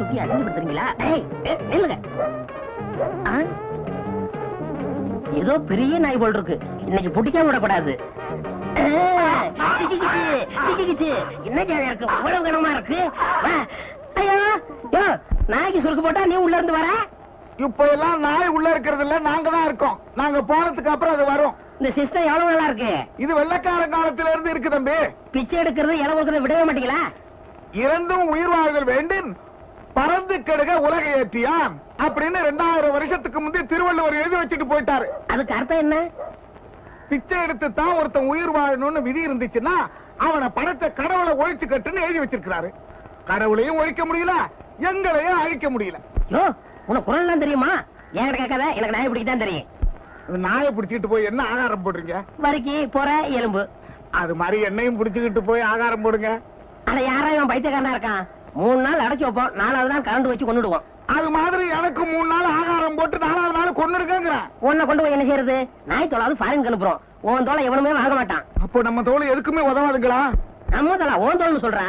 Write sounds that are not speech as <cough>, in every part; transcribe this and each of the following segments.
சுத்தி அடிஞ்சு ஏதோ பெரிய நாய் போல் இருக்கு. இன்னைக்கு பிடிக்காம விடக்கூடாது. வர? இப்ப எல்லாம் நாய் உள்ள இருக்கிறது நாங்க தான் இருக்கோம். நாங்க போனதுக்கு அப்புறம் அது வரும். இந்த சிஸ்டம் எவ்வளவு நல்லா இது வெள்ளக்கார காலத்துல இருந்து பிச்சை எடுக்கிறது விடவே மாட்டீங்களா? இரண்டும் உயிர் வாழ்தல் வேண்டும். பறந்து கெடுக உலக ஏற்றியான் அப்படின்னு ரெண்டாயிரம் வருஷத்துக்கு முந்தைய திருவள்ளுவர் எழுதி வச்சுட்டு போயிட்டாரு. அதுக்கு அர்த்தம் என்ன? பிச்சை எடுத்து தான் ஒருத்தன் உயிர் வாழணும்னு விதி இருந்துச்சுன்னா அவனை பணத்தை கடவுளை ஒழிச்சு கட்டுன்னு எழுதி வச்சிருக்கிறாரு. கடவுளையும் ஒழிக்க முடியல எங்களையும் அழிக்க முடியல. உனக்கு குரல் எல்லாம் தெரியுமா? என்கிட்ட கேட்காத எனக்கு நாய் பிடிக்க தான் தெரியும் நாயை பிடிச்சிட்டு போய் என்ன ஆகாரம் போடுறீங்க? வரிக்கு போற எலும்பு. அது மாதிரி என்னையும் பிடிச்சுக்கிட்டு போய் ஆகாரம் போடுங்க. அட யாரா இவன் பைத்தியக்காரனா இருக்கான்? மூணு நாள் அடைச்சு வைப்போம். நாலாவது தான் கரண்ட் வச்சு கொண்டுடுவோம். அது மாதிரி எனக்கு மூணு நாள் ஆகாரம் போட்டு நாலாவது நாள் கொண்டு இருக்கேங்கிறேன் உன்னை கொண்டு போய் என்ன செய்யறது? நாய் தொலாவது ஃபாரின் அனுப்புறோம். உன் தோலை எவனுமே வாங்க மாட்டான். அப்போ நம்ம தோல் எதுக்குமே உதவாதுங்களா? நம்ம தோலா உன் தோல்னு சொல்ற.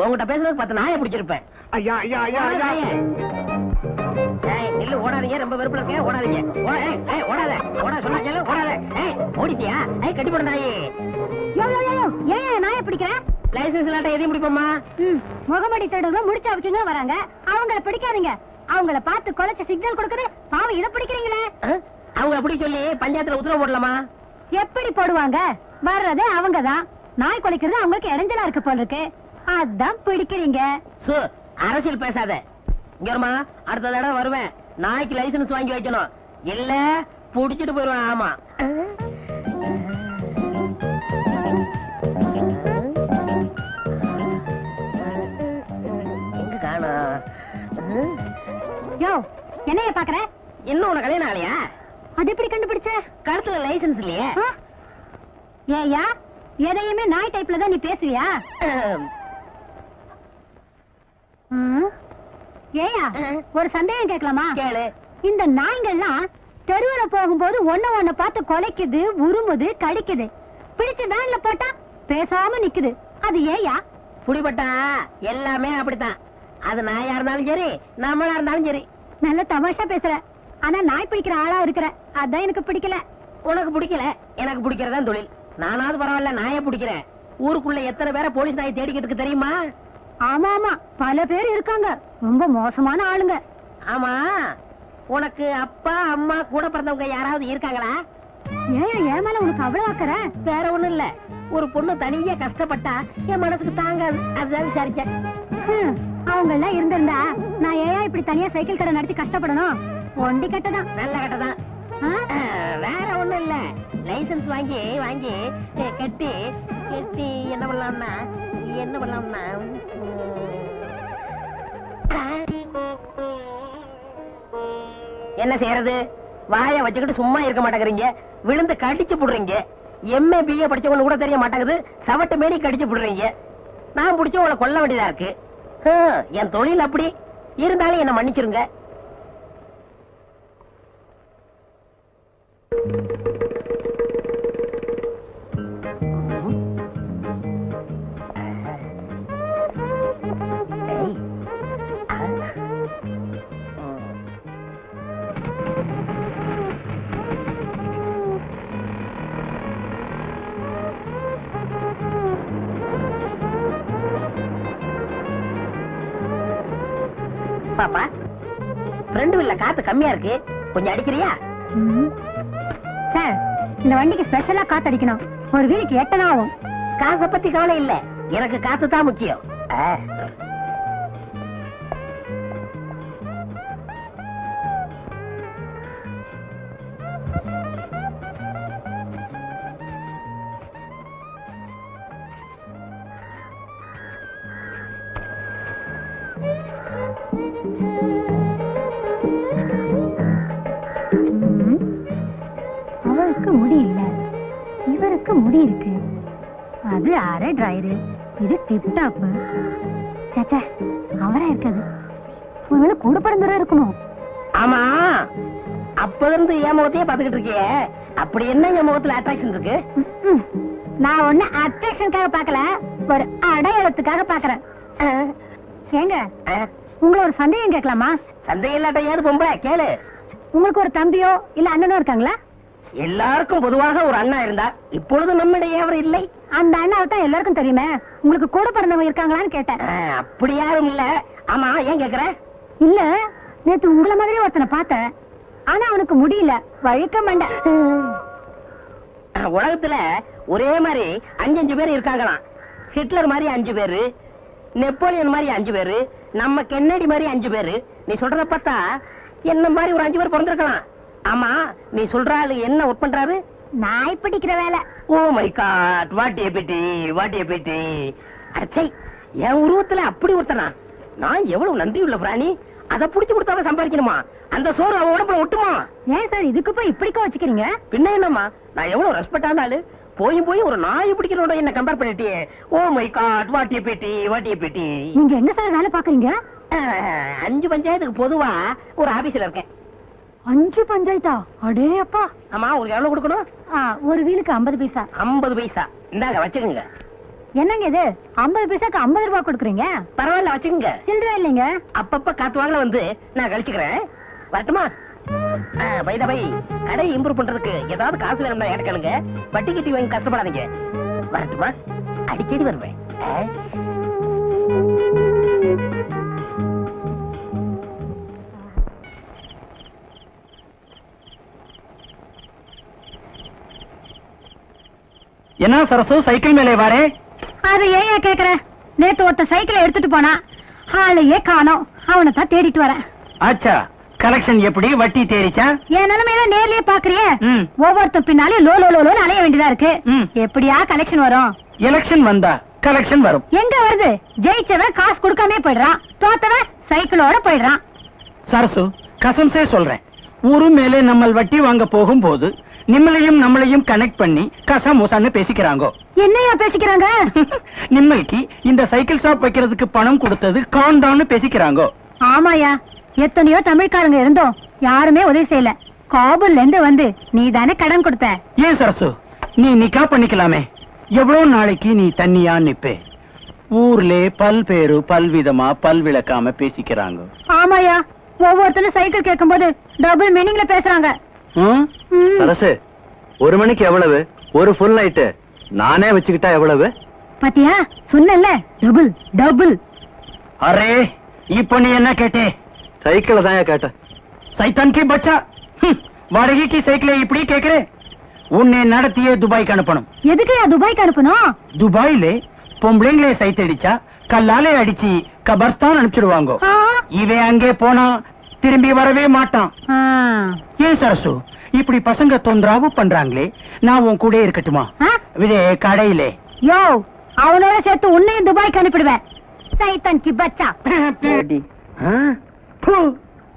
உன்கிட்ட பேசுறது பத்து நாயை பிடிச்சிருப்பேன். ஐயா ஐயா ஐயா ஐயா. நில்லு, ஓடாதீங்க. ரொம்ப வெறுப்புல இருக்கேன் ஓடாதீங்க. ஓடாத. ஓட சொன்னா கேளு. ஓடாத. ஏய் ஓடிட்டியா? கட்டி போட நாயே. யோ யோ யோ, யோ. ஏன் நாயை பிடிக்கிற? லைசன்ஸ் இல்லாட்ட எதையும் பிடிப்போமா ம், முகமடி தேடுறவங்க முடிச்சு அவச்சுங்க வராங்க. அவங்கள பிடிக்காதீங்க. அவங்கள பார்த்து கொலைச்ச சிக்னல் கொடுக்குது. பாவம் இத பிடிக்கிறீங்களே? ஆ? அவங்க அப்படி சொல்லி பஞ்சாயத்துல உத்தரவு போடலாமா? எப்படி போடுவாங்க? வர்றதே அவங்கதான். நாய் கொலைக்கிறது அவங்களுக்கு இடைஞ்சலா இருக்கு போல இருக்கு. அதான் பிடிக்கிறீங்க. சு அரசியல் பேசாத. இங்க வருமா? அடுத்த தடவை வருவேன். நாய்க்கு லைசன்ஸ் வாங்கி வைக்கணும். இல்ல புடிச்சிட்டு போயிருவேன் ஆமா. யோ என்னைய பாக்குற? இன்னும் உனக்கு கல்யாணம் ஆகலையா? அது எப்படி கண்டுபிடிச்ச? கழுத்துல லைசன்ஸ் இல்லையே. ஆ? ஏய்யா எதையுமே நாய் டைப்ல தான் நீ பேசுவியா? ம்? ஏய்யா ஒரு சந்தேகம் கேட்கலாமா? கேளு. இந்த நாய்ங்கள்லாம் தெருவுல போகும்போது ஒண்ணு ஒண்ணு பார்த்து கொலைக்குது உருமுது கடிக்குது. பிடிச்சு வேன்ல போட்டா பேசாம நிக்குது. அது ஏயா புடிபட்டா? எல்லாமே அப்படித்தான். அது நாயா இருந்தாலும் சரி நம்மளா இருந்தாலும் சரி. நல்ல தமாஷா பேசுற. ஆனா நாய் பிடிக்கிற ஆளா இருக்கிற. அதான் எனக்கு பிடிக்கல. உனக்கு பிடிக்கல? எனக்கு பிடிக்கிறதா தொழில். நானாவது பரவாயில்ல நாயை பிடிக்கிறேன். ஊருக்குள்ள எத்தனை பேரை போலீஸ் நாயை தேடிக்கிட்டு இருக்கு தெரியுமா? ஆமா ஆமா. பல பேர் இருக்காங்க. ரொம்ப மோசமான ஆளுங்க. ஆமா. உனக்கு அப்பா அம்மா கூட பிறந்தவங்க யாராவது இருக்காங்களா? ஏன் ஏன் மேல உனக்கு அவ்வளவு அக்கற வேற ஒண்ணும் இல்ல. ஒரு பொண்ணு தனியா கஷ்டப்பட்டா என் மனசுக்கு தாங்காது. அதுதான் விசாரிச்சேன். அவங்க எல்லாம் இருந்திருந்தா நான் ஏன் இப்படி தனியா சைக்கிள் கடை நடத்தி கஷ்டப்படணும்? ஒண்டி கட்டதான். நல்ல கட்டதான் வேற ஒண்ணும் இல்ல. லைசென்ஸ் வாங்கி வாங்கி கட்டி கட்டி என்ன பண்ணலாம்னா என்ன பண்ணலாம்னா என்ன செய்யறது? வாய வச்சுக்கிட்டு சும்மா இருக்க மாட்டேங்கிறீங்க. விழுந்து கடிச்சு புடுறீங்க. எம்ஏ பிஏ படிச்சவங்க கூட தெரிய மாட்டேங்குது. சவட்டு மேடி கடிச்சு புடுறீங்க. நான் பிடிச்ச உங்களை கொல்ல வேண்டியதா இருக்கு. என் தொழில் அப்படி. இருந்தாலும் என்ன மன்னிச்சிருங்க. பாப்பா. ஃப்ரெண்டு வீல்ல காத்து கம்மியா இருக்கு. கொஞ்சம் அடிக்கிறியா? சார் இந்த வண்டிக்கு ஸ்பெஷலா காத்தடிக்கணும் ஒரு வீலுக்கு எட்டனா ஆகும் காசை பத்தி கவலை இல்ல. எனக்கு காத்து தான் முக்கியம். முடி இருக்கு அது அரை டிரைரு இது டிப் டாப் சேச்சே அவரா இருக்காது. ஒருவேளை கூட பிறந்தவரா இருக்கணும். ஆமா. அப்ப இருந்து என் முகத்தையே பாத்துக்கிட்டு இருக்கியே. அப்படி என்ன என் முகத்துல அட்ராக்ஷன் இருக்கு. நான் ஒண்ணு அட்ராக்ஷனுக்காக பார்க்கல ஒரு அடையாளத்துக்காக பாக்குறேன் ஏங்க உங்களை ஒரு சந்தேகம் கேட்கலாமா? சந்தேகம் இல்லாட்ட ஏது பொம்பளை? கேளு. உங்களுக்கு ஒரு தம்பியோ இல்ல அண்ணனோ இருக்காங்களா? எல்லாருக்கும் பொதுவாக ஒரு அண்ணா இருந்தா இப்பொழுது நம்மிடையே அவர் இல்லை. அந்த அண்ணாவை தான் எல்லாருக்கும் தெரியுமே? உங்களுக்கு கூட பிறந்தவங்க இருக்காங்களான்னு கேட்டேன். அப்படி யாரும் இல்ல. ஆமா ஏன் கேக்குற? இல்ல நேத்து உங்கள மாதிரி ஒருத்தனை பார்த்தேன். ஆனா அவனுக்கு முடியல. வழுக்க மண்ட உலகத்துல ஒரே மாதிரி அஞ்சு அஞ்சு பேர் இருக்காங்களாம். ஹிட்லர் மாதிரி அஞ்சு பேரு நெப்போலியன் மாதிரி அஞ்சு பேரு நம்ம கென்னடி மாதிரி அஞ்சு பேரு. நீ சொல்றத பார்த்தா என்ன மாதிரி ஒரு அஞ்சு பேர் பிறந்திருக்கலாம். ஆமா நீ சொல்ற ஆளு என்ன ஒர்க் பண்றாரு? நாய் பிடிக்கிற வேலை. ஓ my god what a pity what a pity அச்சை என் உருவத்துல அப்படி ஒருத்தனா? நான் எவ்வளவு நன்றி உள்ள பிராணி? அதை புடிச்சு கொடுத்தாலும் சம்பாதிக்கணுமா? அந்த சோறு அவன் உடம்புல ஒட்டுமா? ஏன் சார் இதுக்கு போய் இப்படிக்கா வச்சுக்கிறீங்க? பின்ன என்னம்மா? நான் எவ்வளவு ரெஸ்பெக்டான ஆளு. போய் போய் ஒரு நாய் பிடிக்கிறோட என்ன கம்பேர் பண்ணிட்டியே. ஓ my God what a pity what a pity நீங்க எங்க சார் வேலை பாக்குறீங்க அஞ்சு பஞ்சாயத்துக்கு பொதுவா ஒரு ஆபீஸ்ல இருக்கேன். அஞ்சு பஞ்சாயத்தா? அடே அப்பா. ஆமா உங்களுக்கு எவ்வளவு கொடுக்கணும்? ஒரு வீலுக்கு ஐம்பது பைசா. ஐம்பது பைசா. இந்தாங்க வச்சுக்கோங்க. என்னங்க இது? ஐம்பது பைசாக்கு ஐம்பது ரூபாய் கொடுக்குறீங்க? பரவாயில்ல வச்சுக்கோங்க. சில்லற இல்லைங்க. அப்பப்ப காத்து வாங்கல வந்து நான் கழிச்சுக்கிறேன். வரட்டுமா? பைத பை கடை இம்ப்ரூவ் பண்றதுக்கு ஏதாவது காசு வேணும்னா எனக்கு கேளுங்க. வட்டி கட்டி வாங்கி கஷ்டப்படாதீங்க. வரட்டுமா? அடிக்கடி வருவேன். என்ன சரசு சைக்கிள் மேலே வாரே? அது ஏன் கேக்குற? நேத்து ஒருத்த சைக்கிளை எடுத்துட்டு போனா ஆளையே காணோம். அவனை தான் தேடிட்டு வரேன். ஆச்சா கலெக்ஷன் எப்படி? வட்டி தேறிச்சா? என் நிலைமையில நேர்லயே பாக்குறியே. ஒவ்வொருத்த பின்னாலே லோ லோ லோ அலைய வேண்டியதா இருக்கு. எப்படியா கலெக்ஷன் வரும்? எலெக்ஷன் வந்தா கலெக்ஷன் வரும். எங்க வருது? ஜெயிச்சவன் காசு கொடுக்காம போயிடுறான். தோத்தவன் சைக்கிளோட போயிடுறான். சரசு கசம்சே சொல்றேன். ஊரு மேலே நம்ம வட்டி வாங்க போகும்போது நிம்மளையும் நம்மளையும் கனெக்ட் பண்ணி கசமுசான்னு பேசிக்கிறாங்க. என்னையா பேசிக்கிறாங்க? <laughs> நிம்மளுக்கு இந்த சைக்கிள் ஷாப் வைக்கிறதுக்கு பணம் கொடுத்தது காண்டான்னு பேசிக்கிறாங்க. ஆமாயா. எத்தனையோ தமிழ்காரங்க இருந்தோம். யாருமே உதவி செய்யல. காபூல்ல இருந்து வந்து நீ தானே கடன் கொடுத்த. ஏன் சரசு? நீ நிக்கா பண்ணிக்கலாமே. எவ்வளவு நாளைக்கு நீ தண்ணியா நிப்பே? ஊர்ல பல்பேரு பல்விதமா பல்விளக்காம பேசிக்கிறாங்க. ஆமாயா. ஒவ்வொருத்தரும் சைக்கிள் கேட்கும்போது டபுள் மீனிங்ல பேசுறாங்க. சரசு ஒரு மணிக்கு எவ்வளவு? ஒரு ஃபுல் நைட்டு நானே வச்சுக்கிட்டா எவ்வளவு? பாத்தியா? சொன்னல டபுள் டபுள் அரே இப்போ நீ என்ன கேட்டே? சைக்கிளை தான் கேட்டேன். சைத்தான் கி பச்சா வாடகைக்கு சைக்கிளை இப்படி கேக்குறே உன்னை நடத்தியே துபாய்க்கு அனுப்பணும். எதுக்குயா துபாய்க்கு அனுப்பணும்? துபாயில பொம்பளைங்களே சைட் அடிச்சா கல்லாலே அடிச்சு கபர்ஸ்தான் அனுப்பிச்சிடுவாங்க. இவன் அங்கே போனா திரும்பி வரவே மாட்டான். ஏன் சரசு? இப்படி பசங்க தொந்தராவு பண்றாங்களே நான் உன் கூட இருக்கட்டுமா? இதே கடையிலே. யோ அவனோட சேர்த்து உன்னையும் துபாய்க்கு அனுப்பிடுவேன். சைத்தன் கி பச்சா ஆ? ப்பு.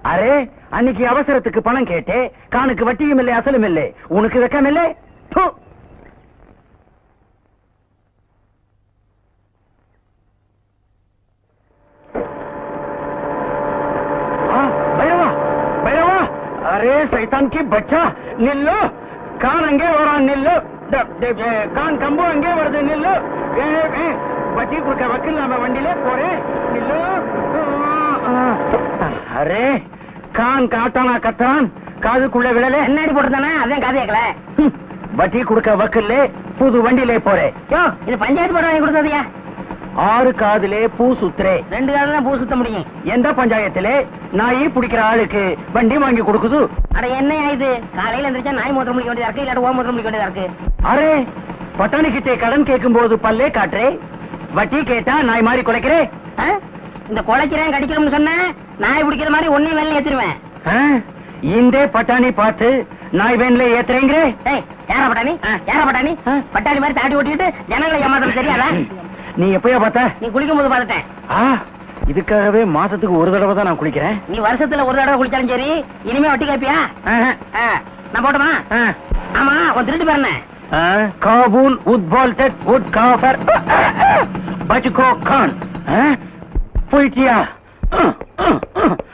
அரே அன்னைக்கு அவசரத்துக்கு பணம் கேட்டே கானுக்கு வட்டியும் இல்லை அசலும் இல்லை. உனக்கு வெக்கம் இல்லை அரே சைத்தான் கி பச்சா நில்லு கான் அங்கே வரான் நில்லு ட- ட- ட- கான் கம்பு அங்கே வருது நில்லு வட்டி கொடுக்க வக்கீல் நாம வண்டியிலே போறேன் நில்லு. அரே கான் காட்டானா கத்துறான் காதுக்குள்ள விழல என்னடி போட்டுதானே அதான் காது கேட்கல. ஹம், வட்டி கொடுக்க வக்கீல்லே புது வண்டியிலே போறேன் இது பஞ்சாயத்து போட வாங்கி கொடுத்ததுயா? ஆறு காதுலே பூ சுத்துறே. ரெண்டு தான் பூ சுத்த முடியும். எந்த பஞ்சாயத்திலே? நாயி பிடிக்கிற ஆளுக்கு வண்டி வாங்கி கொடுக்குது. அட என்னையா இது? காலையில எந்திரிச்சா நாய் மூத்திரம் முடிக்க வேண்டியதா இருக்கு? இல்லாட்ட ஓ மூத்திரம் முடிக்க வேண்டியதா இருக்கு? அரே பட்டாணி கிட்டே கடன் கேட்கும் போது பல்லே காட்டுறே. வட்டி கேட்டா நாய் மாதிரி குலைக்கிறே? இந்த குலைக்கிறேன் கடிக்கிறோம்னு சொன்ன நாய் பிடிக்கிற மாதிரி ஒன்னையும் வெளில ஏத்திருவேன்? இந்த பட்டாணி பார்த்து நாய் வேன்ல ஏத்துறேங்கிறே. ஏய் யாரா பட்டாணி? யாரா பட்டாணி? பட்டாணி மாதிரி தாடி ஓட்டிட்டு ஜனங்களை ஏமாத்தம் தெரியாதா? நீ எப்பயா பார்த்த? நீ குளிக்கும் போது பார்த்துட்டேன் ஆ, இதுக்காகவே மாசத்துக்கு ஒரு தடவை தான் நான் குளிக்கிறேன். நீ வருஷத்துல ஒரு தடவை குளிச்சாலும் சரி இனிமே ஒட்டி கேப்பியா? நான் போட்டுமா. ஆமா உன் திருட்டு பேர் காபூல் உத்பால்டட் உட் காஃபர். பச்சுகோ கான்? போயிட்டியா.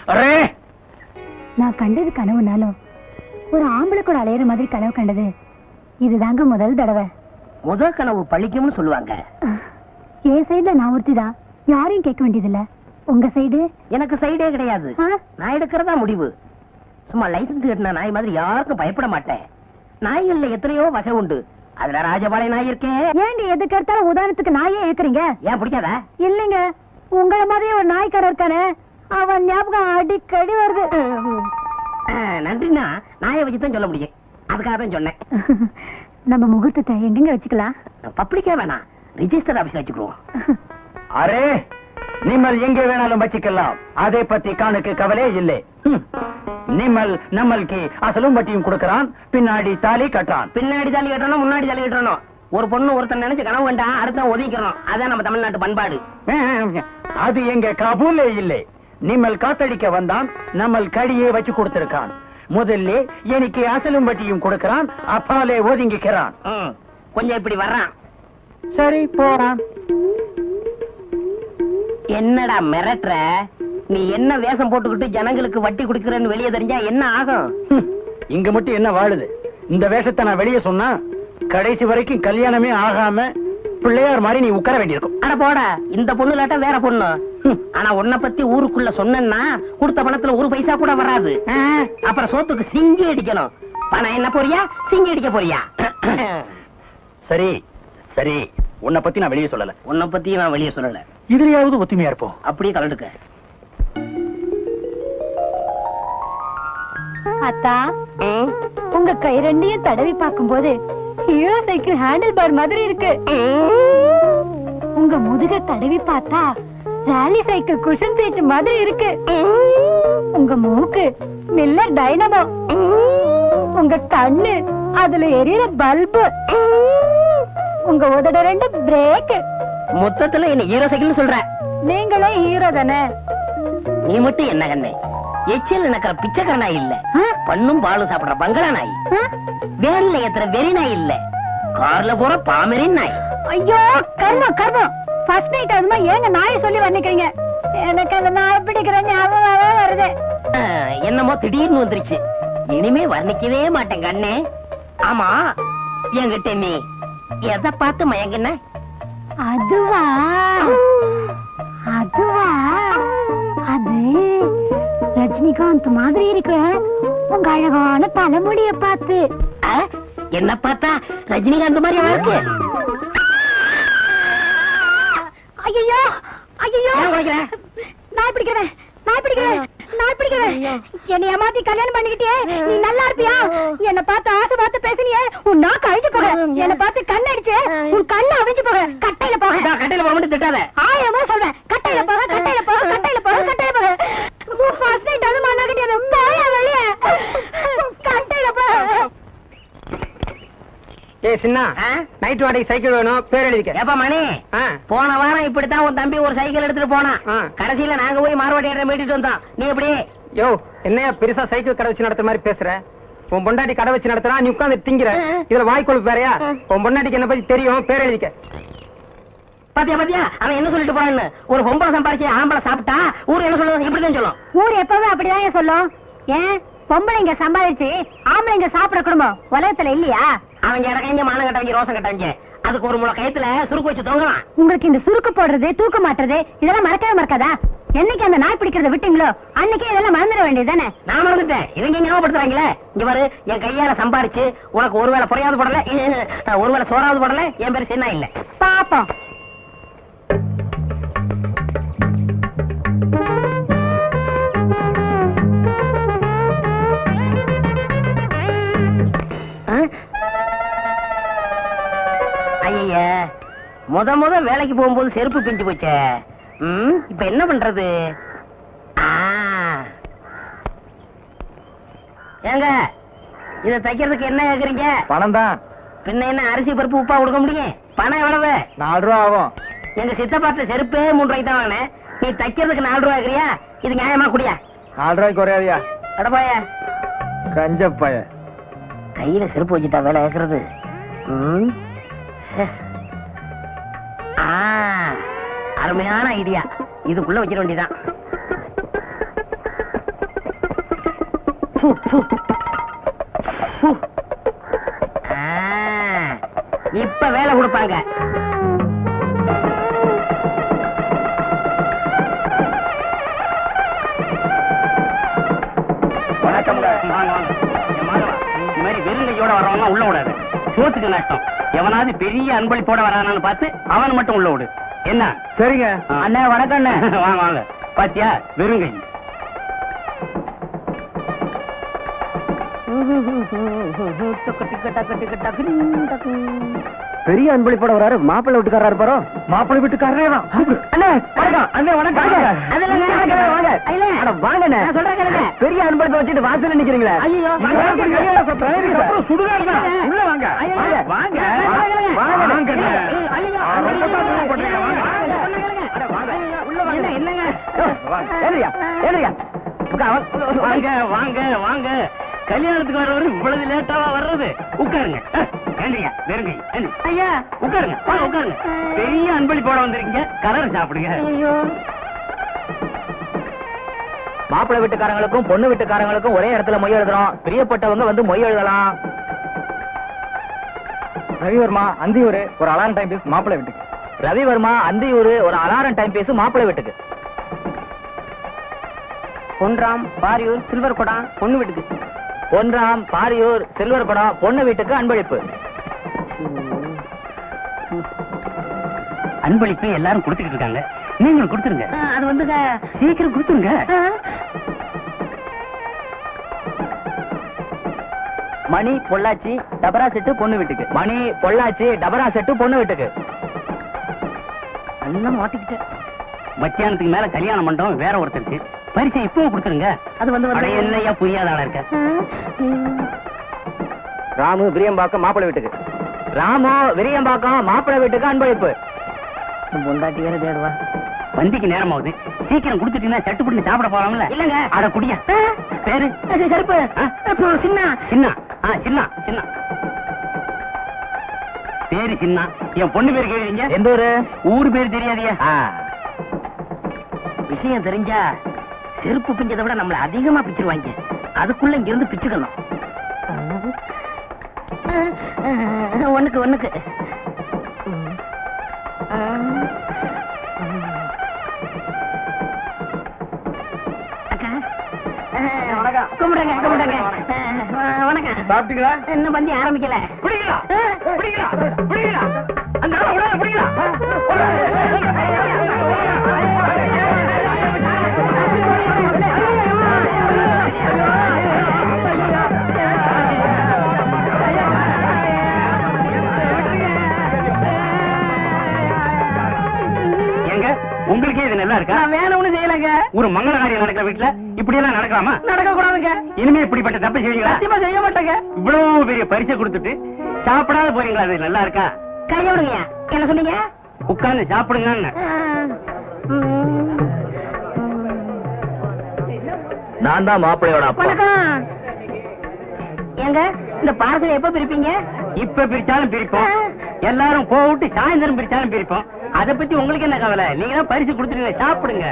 அரே நான் கண்டது கனவுனாலும் ஒரு ஆம்பளை கூட அலையிற மாதிரி கனவு கண்டது. இதுதாங்க முதல் தடவை. முதல் கனவு பழிக்கும்னு சொல்லுவாங்க. என் சைடுல நான் ஒருத்திதான். யாரையும் கேட்க வேண்டியதில்ல. உங்க சைடு எனக்கு சைடே கிடையாது? நான் எடுக்கிறதா முடிவு. சும்மா லைசன்ஸ் கட்டின நாய் மாதிரி யாருக்கும் பயப்பட மாட்டேன். நாய்கள்ல எத்தனையோ வகை உண்டு. அதுல ராஜபாளைய நாய் இருக்கே. ஏண்டி எதுக்கு எடுத்தாலும் உதாரணத்துக்கு நாயே ஏக்குறீங்க ஏன் பிடிக்காதா? இல்லைங்க. உங்கள மாதிரி ஒரு நாய்க்காரர் இருக்கானே. அவன் ஞாபகம் அடிக்கடி வருது. நன்றிண்ணா. நாயை வச்சு தான் சொல்ல முடியும். அதுக்காக தான் சொன்னேன். <laughs> நம்ம முகூர்த்தத்தை எங்கெங்க வச்சுக்கலாம்? பப்ளிக்கே வேணாம். ரிஜிஸ்டர் ஆபீஸ்ல வச்சுக்குவோம். அரே நிம்மல் எங்கே வேணாலும் வச்சுக்கலாம். அதை பத்தி காணுக்கு கவலை இல்லை. நிம்மல் நம்மளுக்கு அசலும் வட்டியும் கொடுக்கறான் பின்னாடி தாலி கட்டுறான். பின்னாடி தாலி கட்டணும் முன்னாடி தாலி கட்டணும் ஒரு பொண்ணு ஒருத்தன் நினைச்சு கனவு வேண்டா அடுத்த ஒதுக்கிறோம் அதான் நம்ம தமிழ்நாட்டு பண்பாடு. அது எங்க கபூலே இல்லை. நிம்மல் காத்தடிக்க வந்தான் நம்மள் கடியே வச்சு கொடுத்திருக்கான். முதல்ல எனக்கு அசலும் வட்டியும் கொடுக்கறான் அப்பாலே ஒதுங்கிக்கிறான். கொஞ்சம் இப்படி வர்றான். சரி போறான் என்னடா மிரட்டுற? நீ என்ன வேஷம் போட்டுக்கிட்டு ஜனங்களுக்கு வட்டி குடுக்கறன்னு வெளியே தெரிஞ்சா என்ன ஆகும். இங்க மட்டும் என்ன வாழுது? இந்த வேஷத்தை நான் வெளியே சொன்னா கடைசி வரைக்கும் கல்யாணமே ஆகாம பிள்ளையார் மாதிரி நீ உட்கார வேண்டியிருக்கும். அட போடா இந்த பொண்ணு இல்லாட்டா வேற பொண்ணு. ஆனா உன்னை பத்தி ஊருக்குள்ள சொன்னேன்னா கொடுத்த பணத்துல ஒரு பைசா கூட வராது. அப்புறம் சோத்துக்கு சிங்கி அடிக்கணும். பணம் என்ன போறியா? சிங்கி அடிக்க போறியா? சரி சரி உன்னை பத்தி நான் வெளியே சொல்லல. உன்னை பத்தி நான் வெளியே சொல்லல. இதுலயாவது ஒத்துமையா இருப்போம்? அப்படியே கலந்துக்க. அத்தா உங்க கை ரெண்டையும் தடவி பார்க்கும்போது ஹீரோ சைக்கிள் ஹேண்டில் பார் மாதிரி இருக்கு. உங்க முதுக தடவி பார்த்தா ராலி சைக்கிள் குஷன் சீட் மாதிரி இருக்கு. உங்க மூக்கு மில்லர் டைனமோ உங்க கண்ணு அதுல எரியற பல்பு உங்க உதட ரெண்டு பிரேக் மொத்தத்துல என்ன ஹீரோ சைக்கிள் சொல்ற. நீங்களே ஹீரோ தானே? நீ மட்டும் என்ன கண்ணே? எச்சில் நடக்கிற பிச்சைக்கார நாய் இல்ல? பண்ணும் பாலும் சாப்பிடுற பங்களா நாய்? வேன்ல ஏத்துற வெறி நாய் இல்ல. கார்ல போற பாமரின் நாய். ஐயோ கர்மம் கர்மம். ஃபர்ஸ்ட் நைட் அதுமா ஏங்க நாயை சொல்லி வர்ணிக்கிறீங்க? எனக்கு அந்த நாய் பிடிக்கிற ஞாபகமாவே வருது. என்னமோ திடீர்னு வந்துருச்சு. இனிமே வர்ணிக்கவே மாட்டேன் கண்ணே. ஆமா என்கிட்ட நீ எதை பார்த்து மயங்குன? அதுவா? அதுவா? அது ரஜினிகாந்த் மாதிரி இருக்கு உங்க அழகான தலைமுடிய பார்த்து. என்ன பார்த்தா ரஜினிகாந்த் மாதிரி இருக்கு. ஐயோ ஐயோ? நாய் பிடிக்கிறேன். நாய் பிடிக்கிறேன். நாய் பிடிக்கிறேன். என்னை ஏமாத்தி கல்யாணம் பண்ணிக்கிட்டே நீ நல்லா இருப்பியா? என்ன பார்த்து ஆசை பார்த்து பேசினியே? உன் நாக்கு அழிஞ்சு போக. என்ன பார்த்து கண் அடிச்சு. உன் கண்ணு அவிஞ்சு போக. கட்டையில போக. கட்டையில போக மட்டும் திட்டாத. ஆயிரமா சொல்றேன் கட்டையில போக கட்டையில போக கட்டையில போக கட்டையில போக. ஃபர்ஸ்ட் நைட் அது மண்ணா கிடையாது போயா வெளிய கட்டையில போக ஏ சின்ன. ஆ? நைட் வாடகை சைக்கிள் வேணும். பேர் எழுதிக்க. ஏப்பா மணி. போன வாரம் இப்படித்தான் உன் தம்பி ஒரு சைக்கிள் எடுத்துட்டு போனான். ஆ. கடைசியில நாங்க போய் மார்வாடி இடம் மீட்டிட்டு வந்தோம். நீ எப்படி? யோ என்னையா பெருசா சைக்கிள் கடை வச்சு நடத்துற மாதிரி பேசுற? உன் பொண்டாட்டி கடை வச்சு நடத்துறா நீ உட்கார்ந்து திங்கிற. இதுல வாய் கொழுப்பு வேறயா? உன் பொண்டாட்டிக்கு என்ன பத்தி தெரியும் பேர் எழுதிக்க. பாத்தியா பாத்தியா? அவன் என்ன சொல்லிட்டு போறான்னு? ஒரு பொம்பளை சம்பாரிச்சு ஆம்பளை சாப்பிட்டா ஊர் என்ன சொல்லுவோம் இப்படிதான் சொல்லும்? ஊர் எப்பவுமே அப்படிதான் சொல்லும். ஏன்? பொம்பளைங்க சம்பாதிச்சு ஆம்பளைங்க சாப்பிட குடும்பம் உலகத்துல இல்லையா? அவங்க இடக்கங்க மானம் கட்டவங்க ரோசம் கட்டவங்க அதுக்கு ஒரு முளை கயத்துல சுருக்கு வச்சு தொங்கலாம். உங்களுக்கு இந்த சுருக்கு போடுறது தூக்க மாட்டுறது இதெல்லாம் மறக்கவே மறக்காதா? என்னைக்கு அந்த நாய் பிடிக்கிறத விட்டீங்களோ அன்னைக்கே இதெல்லாம் மறந்துட வேண்டியதுதானே? நான் மறந்துட்டேன். இவங்க ஞாபகப்படுத்துறாங்களே? இங்க பாரு என் கையால சம்பாரிச்சு உனக்கு ஒருவேளை குறையாவது போடல <laughs> ஒருவேளை சோறாவது போடல என் பேரு சின்ன இல்ல. பாப்போம். ஐய முத முத வேலைக்கு போகும்போது செருப்பு பிஞ்சு போச்சே. இப்ப என்ன பண்றது. ஏங்க இத தைக்கிறதுக்கு என்ன கேக்குறீங்க? பணம் தான் பின்ன என்ன அரிசி பருப்பு உப்பா கொடுக்க முடியும்? பணம் எவ்வளவு? நாலு ரூபா ஆகும். எங்க சித்தப்பாட்ட செருப்பே மூணு ரூபாய்க்கு தான் வாங்கினேன். நீ தைக்கிறதுக்கு நாலு ரூபா கேக்குறியா? இது நியாயமா குடியா? நாலு ரூபாய்க்கு குறையாதியா? அடப்பாய கஞ்சப்பாய கையில செருப்பு வச்சுட்டா வேலை. ச்சே. ஆ, அருமையான ஐடியா இதுக்குள்ள வச்சிட வேண்டியதான் இப்ப வேலை கொடுப்பாங்க. வணக்கம் வாங்க, இந்த மாதிரி உள்ள விடாது சோத்துக்கு நஷ்டம். எவனாவது பெரிய அன்பளிப்போட வரானான்னு பார்த்து அவன் மட்டும் உள்ள விடு என்ன? சரிங்க. அண்ணே வணக்கம் அண்ணே. <laughs> வாங்க வாங்க. பாத்தியா? வெறுங்கை பெரிய அன்பளிப்போட வராரு மாப்பிள்ளை வீட்டுக்காரா இருப்பாரோ? மாப்பிள்ளை வீட்டுக்காரரே தான். அண்ணே வணக்கம் அண்ணே வணக்கம். அதெல்லாம் வாங்க. இல்ல. அட, வாங்கண்ணே. நான் சொல்றேன் கேளுங்க. பெரிய அன்பளிப்பை வச்சுட்டு வாசல்ல நிக்கிறீங்களே? ஐயோ. சுடுகாடு தான். உள்ள வாங்க. வாங்க. வாங்க. வாங்க. ஐயோ. ரொம்ப தான் போட்டீங்க, வாங்க. அட, வாங்க. உள்ள வாங்க. என்ன, என்னங்க? ஏறியா. ஏறியா. வாங்க வாங்க வாங்க. கல்யாணத்துக்கு வரவர் இவ்வளவு லேட்டாவா வர்றது? உட்காருங்க. ஏண்டிங்க வெறுங்கை. ஐயா. உட்காருங்க. வாங்க உட்காருங்க. பெரிய அன்பளிப்போட வந்திருக்கீங்க. கலர் சாப்பிடுங்க. மாப்பிள்ளை வீட்டுக்காரங்களுக்கும் பொண்ணு வீட்டுக்காரங்களுக்கும் ஒரே இடத்துல மொய் எழுதுறோம். பிரியப்பட்டவங்க வந்து மொய் எழுதலாம். ரவிவர்மா அந்தியூர் ஒரு அலாரம் டைம் பீஸ் மாப்பிள்ளை வீட்டுக்கு. ரவிவர்மா அந்தியூர் ஒரு அலாரம் டைம் பீஸ் மாப்பிள்ளை வீட்டுக்கு. பொன்ராம் பாரியூர் சில்வர் குடம் பொண்ணு வீட்டுக்கு. ஒன்றாம் பாரியூர் சில்வர் குடம் பொண்ணு வீட்டுக்கு அன்பளிப்பு. அன்பளிப்பு எல்லாரும் கொடுத்துக்கிட்டு இருக்காங்க. நீங்களும் கொடுத்துருங்க. அது வந்துங்க. சீக்கிரம் கொடுத்துருங்க. மணி பொள்ளாச்சி டபரா செட்டு பொண்ணு வீட்டுக்கு. மணி பொள்ளாச்சி டபரா செட்டு பொண்ணு வீட்டுக்கு. நல்லா மாட்டிக்கிட்டேன். மத்தியானத்துக்கு மேல கல்யாண மண்டபம் வேற ஒருத்தருக்கு பரிசை இப்பவும் கொடுத்துருங்க. அது வந்து என்னையா புரியாத ஆளா இருக்க. ராமு விரியம்பாக்கம் மாப்பிள்ளை வீட்டுக்கு. ராமு விரியம்பாக்கம் மாப்பிள்ளை வீட்டுக்கு அன்பளிப்பு. பொண்டாட்டி வேற தேடுவா. வந்திக்கு நேரம் ஆகுது. சீக்கிரம் கொடுத்துட்டீங்கன்னா சட்டு புடிச்சு சாப்பிட போலாம்ல. இல்லங்க. அட குடியா. பேரு? கருப்பு சின்ன. சின்ன. ஆ சின்ன. சின்ன. பேரு சின்ன. என் பொண்ணு பேரு கேக்குறீங்க? எந்த ஊரு? ஊரு பேரு தெரியாதியா விஷயம் தெரிஞ்சா செருப்பு பிஞ்சதை விட நம்மள அதிகமா பிச்சிருவாங்க. அதுக்குள்ள இங்க இருந்து பிச்சுக்கணும். ஒண்ணுக்கு ஒண்ணுக்கு. கும்பிடுங்க கும்பிடுங்க. வணக்கம் சாப்பிட்டீங்களா? இன்னும் பந்தி ஆரம்பிக்கல. பிடிக்கிறா பிடிக்கிறா பிடிக்கிறா அந்த ஆளை நடக்கிற வீட்டுல இப்படி எல்லாம் நடக்கலாமா? நடக்க கூடாதுங்க இனிமே இப்படிப்பட்ட தப்பு செய்வீங்களா? சத்தியமா செய்ய மாட்டேங்க. இவ்வளவு பெரிய பரிசை கொடுத்துட்டு சாப்பிடாத போறீங்களா? அது நல்லா இருக்கா? கைய விடுங்க. என்ன சொன்னீங்க? உட்கார்ந்து சாப்பிடுங்கன்னு. நான் தான் மாப்பிள்ளையோட அப்பா. ஏங்க இந்த பார்சல் எப்ப பிரிப்பீங்க? இப்ப பிரிச்சாலும் பிரிப்போம். எல்லாரும் போட்டு சாயந்தரம் பிரிச்சாலும் பிரிப்போம். அத பத்தி உங்களுக்கு என்ன கவலை? நீங்க பரிசு கொடுத்துருங்க சாப்பிடுங்க.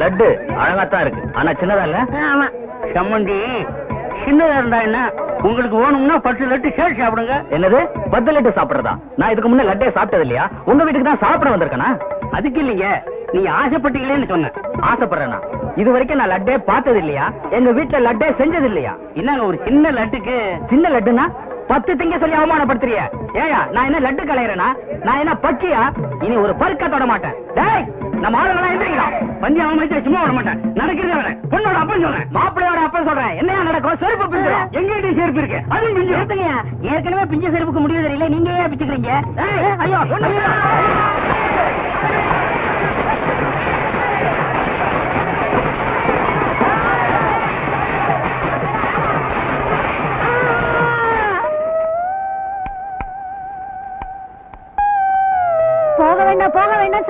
லட்டு அழகாத்தான் இருக்கு. ஆனா சின்னதா இல்ல? ஆமா. சம்மந்தி சின்னதா இருந்தா என்ன? உங்களுக்கு வேணும்னா பத்து லட்டு சேர்த்து சாப்பிடுங்க. என்னது? பத்து லட்டு சாப்பிடுறதா? நான் இதுக்கு முன்ன லட்டே சாப்பிட்டது இல்லையா? உங்க வீட்டுக்கு தான் சாப்பிட வந்திருக்கனா? அதுக்கு இல்லைங்க. நீங்க ஆசைப்பட்டீங்களேன்னு சொன்னேன். ஆசைப்படுறேனா? இது வரைக்கும் நான் லட்டே பார்த்தது இல்லையா? எங்க வீட்டுல லட்டே செஞ்சது இல்லையா? என்னங்க ஒரு சின்ன லட்டுக்கு? சின்ன லட்டுனா? பத்து திங்க சொல்லி அவமானப்படுத்துறிய. ஏயா நான் என்ன லட்டு கலையறேனா? நான் என்ன பச்சியா இனி ஒரு பருக்க தொட மாட்டேன். டேய் நம்ம ஆளுங்களா எந்திரிங்களா பந்தி அவன் சும்மா விட மாட்டேன். நடக்கிறதே வரேன் பொண்ணோட அப்பன் சொல்றேன். மாப்பிள்ளையோட அப்பன் சொல்றேன். என்னையா நடக்கும்? செருப்பு பிஞ்சிரும் எங்கிட்ட சேர்ப்பு இருக்கு? அதுவும் பிஞ்சு. நிறுத்துங்கய்யா. ஏற்கனவே பிஞ்ச செருப்புக்கு முடிவு தெரியல நீங்க ஏன் பிச்சுக்கிறீங்க? ஐயோ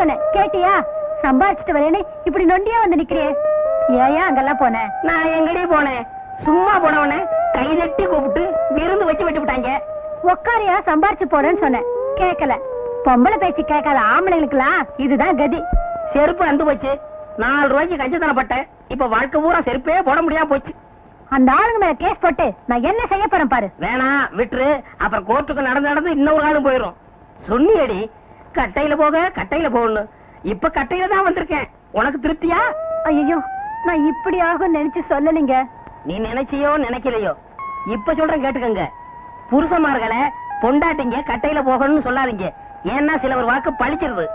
சொன்னேன். கேட்டியா? சம்பாதிச்சுட்டு வரேன்னு இப்படி நொண்டியா வந்து நிக்கிறியே ஏயா அங்கெல்லாம் போனேன் நான் எங்கடி போனேன்? சும்மா போனவனே கை தட்டி கூப்பிட்டு விருந்து வச்சு விட்டு விட்டாங்க. உக்காரியா சம்பாரிச்சு போறேன்னு சொன்னேன். கேட்கல பொம்பளை பேச்சு கேட்காத ஆம்பளைங்களுக்குலாம் இதுதான் கதி. செருப்பு அந்து போச்சு. நாலு ரூபாய்க்கு கஞ்சத்தனப்பட்டேன் இப்ப வாழ்க்கை பூரா செருப்பே போட முடியாம போச்சு. அந்த ஆளுங்க மேல கேஸ் போட்டு நான் என்ன செய்ய போறேன் பாரு. வேணாம் விட்டுரு. அப்புறம் கோர்ட்டுக்கு நடந்து நடந்து இன்னொரு ஆளும் போயிரும். சொன்னியடி கட்டையில போக கட்டையில போகணும். இப்ப கட்டையில தான் வந்திருக்கேன். உனக்கு திருப்தியா? ஐயோ நான் இப்படி ஆகும் நினைச்சு சொல்லலைங்க. நீ நினைச்சியோ நினைக்கலையோ? இப்ப சொல்றேன் கேட்டுக்கங்க. புருஷமார்களை பொண்டாட்டிங்க கட்டையில போகணும்னு சொல்லாதீங்க. ஏன்னா சில ஒரு வாக்கு பழிச்சிருது.